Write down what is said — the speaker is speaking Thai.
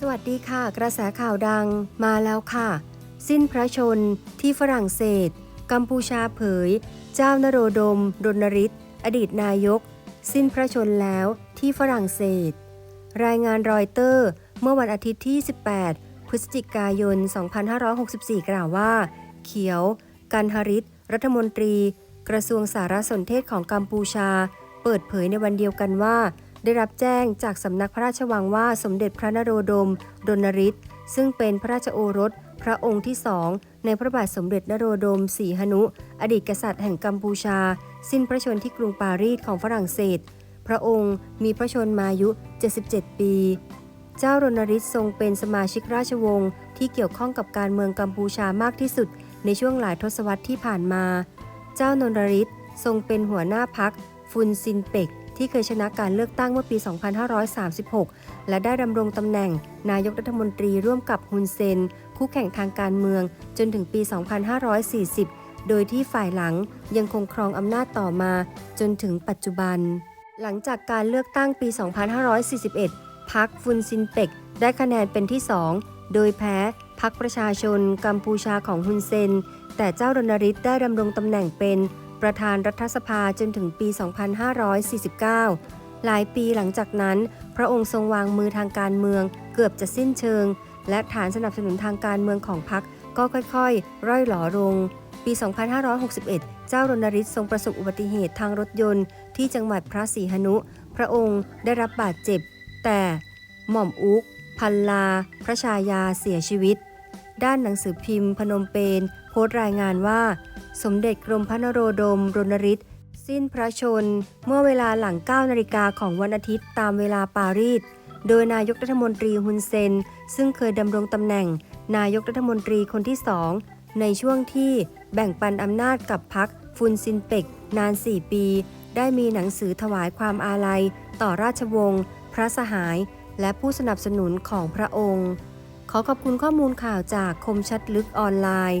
สวัสดีค่ะ กระแสข่าวดังมาแล้วค่ะ สิ้นพระชนที่ฝรั่งเศส กัมพูชาเผย เจ้านโรดมรณฤทธิ์อดีตนายก สิ้นพระชนแล้วที่ฝรั่งเศส รายงานรอยเตอร์ เมื่อวันอาทิตย์ที่ 18 พฤศจิกายน 2564 กล่าวว่า เขียว กันหริตรัฐมนตรี กระทรวงสารสนเทศของกัมพูชา เปิดเผยในวันเดียวกันว่า ได้รับแจ้งจากสำนักพระราชวังว่าสมเด็จพระนโรดมรณฤทธิ์ซึ่งเป็นพระราชโอรส พระองค์ที่สองในพระบาทสมเด็จนโรดมสีหนุ อดีตกษัตริย์แห่งกัมพูชา สิ้นพระชนที่กรุงปารีสของฝรั่งเศส พระองค์มีพระชนมายุ 77 ปี เจ้ารณฤทธิ์ทรงเป็นสมาชิกราชวงศ์ที่เกี่ยวข้องกับการเมืองกัมพูชามากที่สุด ในช่วงหลายทศวรรษที่ผ่านมา เจ้านนฤทธิ์ทรงเป็นหัวหน้าพักฟุนซินเปก ที่เคยชนะการเลือกตั้งเมื่อปี 2536 และได้ดำรงตำแหน่ง นายกรัฐมนตรีร่วมกับฮุนเซน คู่แข่งทางการเมือง จนถึงปี 2540 โดยที่ฝ่ายหลังยังคงครองอำนาจต่อมาจนถึงปัจจุบัน หลังจากการเลือกตั้งปี 2541พักฟุนซินเป็กได้คะแนนเป็นที่ 2 โดยแพ้พักประชาชนกัมพูชาของฮุนเซน แต่เจ้ารณฤทธิ์ได้ดำรงตำแหน่งเป็น ประธานรัฐสภาจนถึงปี 2549 หลายปีหลังจากนั้น พระองค์ทรงวางมือทางการเมืองเกือบจะสิ้นเชิง และฐานสนับสนุนทางการเมืองของพรรคก็ค่อยๆ ร่อยหลอลง ปี 2561 เจ้ารณฤทธิ์ทรงประสบอุบัติเหตุทางรถยนต์ ที่จังหวัดพระศรีหนุ พระองค์ได้รับบาดเจ็บ แต่หม่อมอุกพันลา พระชายาเสียชีวิต ด้านหนังสือพิมพ์ พนมเปญโพสต์รายงานว่า สมเด็จกรมพระนโรดมรณฤทธิ์สิ้นพระชน เมื่อเวลาหลัง 9 นาฬิกาของวันอาทิตย์ตามเวลาปารีส โดยนายกรัฐมนตรีฮุนเซน ซึ่งเคยดำรงตำแหน่ง นายกรัฐมนตรีคนที่สองในช่วงที่แบ่งปันอำนาจกับพรรคฟุนซินเปกนาน 4 ปี ได้มีหนังสือถวายความอาลัย ต่อราชวงศ์พระสหาย และผู้สนับสนุนของพระองค์ ขอขอบคุณข้อมูลข่าวจากคมชัดลึกออนไลน์